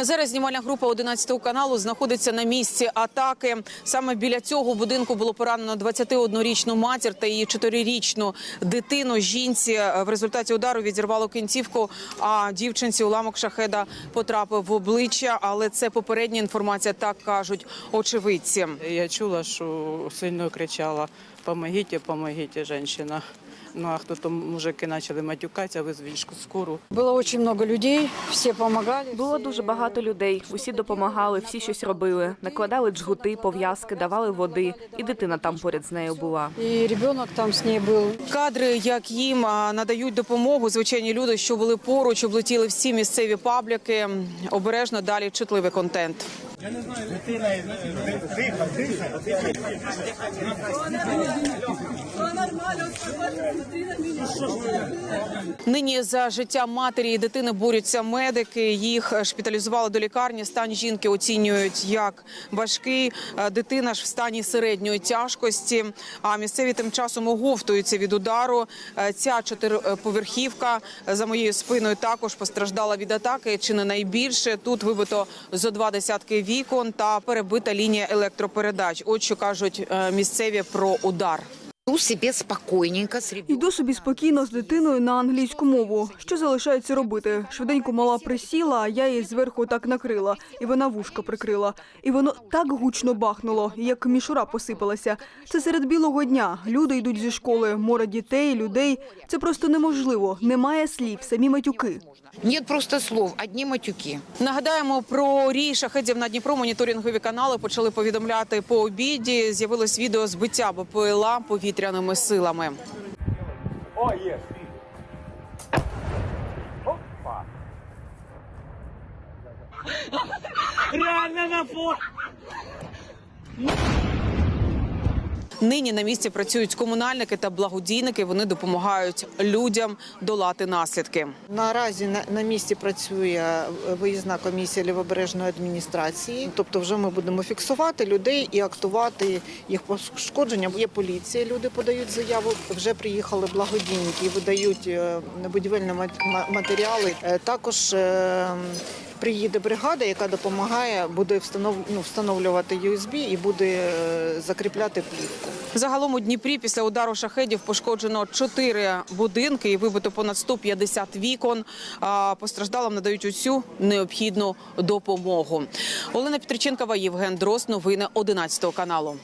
Зараз знімальна група 11 каналу знаходиться на місці атаки. Саме біля цього будинку було поранено 21-річну матір та її 4-річну дитину. Жінці е, в результаті удару відірвало кінцівку, а дівчинці уламок шахеда потрапив в обличчя. Але це попередня інформація, так кажуть очевидці. Я чула, що сильно кричала «Помогите, помогите, женщина». Ну а хто-то мужики почали матюкатися, визвіть скору. Было очень много людей, все помогали. Було дуже багато людей. Усі допомагали, всі щось робили. Накладали джгути, пов'язки, давали води. І дитина там поряд з нею була. И ребенок там с ней был. Кадри, як їм надають допомогу, звичайні люди, що були поруч, облетіли всі місцеві пабліки. Обережно далі чутливий контент. Я не знаю, дитина тихо, тихо, тихо. Все нормально, все нормально, дитина мені. Нині за життя матері і дитини борються медики. Їх шпиталізували до лікарні. Стан жінки оцінюють як важкий. Е, Дитина ж в стані середньої тяжкості. А місцеві тим часом оговтуються від удару. Е, Ця чотириповерхівка за моєю спиною також постраждала від атаки. Чи не найбільше тут вибито зо два десятки вікон та перебита лінія електропередач. От що кажуть е, місцеві про удар. Иду себе спокойненько с ребенком. Йду собі спокійно з дитиною на англійську мову. Що залишається робити? Швиденько мала присіла, а я її зверху так накрила, і вона вушка прикрила. І воно так гучно бахнуло, як мішура посипалася. Це серед білого дня. Люди йдуть зі школи, море дітей, людей. Це просто неможливо. Немає слів, самі матюки. Нет просто слов, одни матюки. Нагадаємо про рій шахедів на Дніпро. Моніторингові канали почали повідомляти по обіді. З'явилось відео збиття БПЛА повітряними силами. Нині на місці працюють комунальники та благодійники. Вони допомагають людям долати наслідки. Наразі на, місці працює е, виїзна комісія лівобережної адміністрації. Тобто, вже ми будемо фіксувати людей і актувати їх пошкодження. Є поліція, люди подають заяву. Вже приїхали благодійники і видають е, будівельні мат- матеріали. Е, Також приїде бригада, яка допомагає, буде встанов, ну, встановлювати USB і буде е, закріпляти плівку. Загалом у Дніпрі після удару шахедів пошкоджено чотири будинки і вибито понад 150 вікон. А Постраждалим надають усю необхідну допомогу. Олена Петриченкова, Євген Дрос. Новини 11 каналу.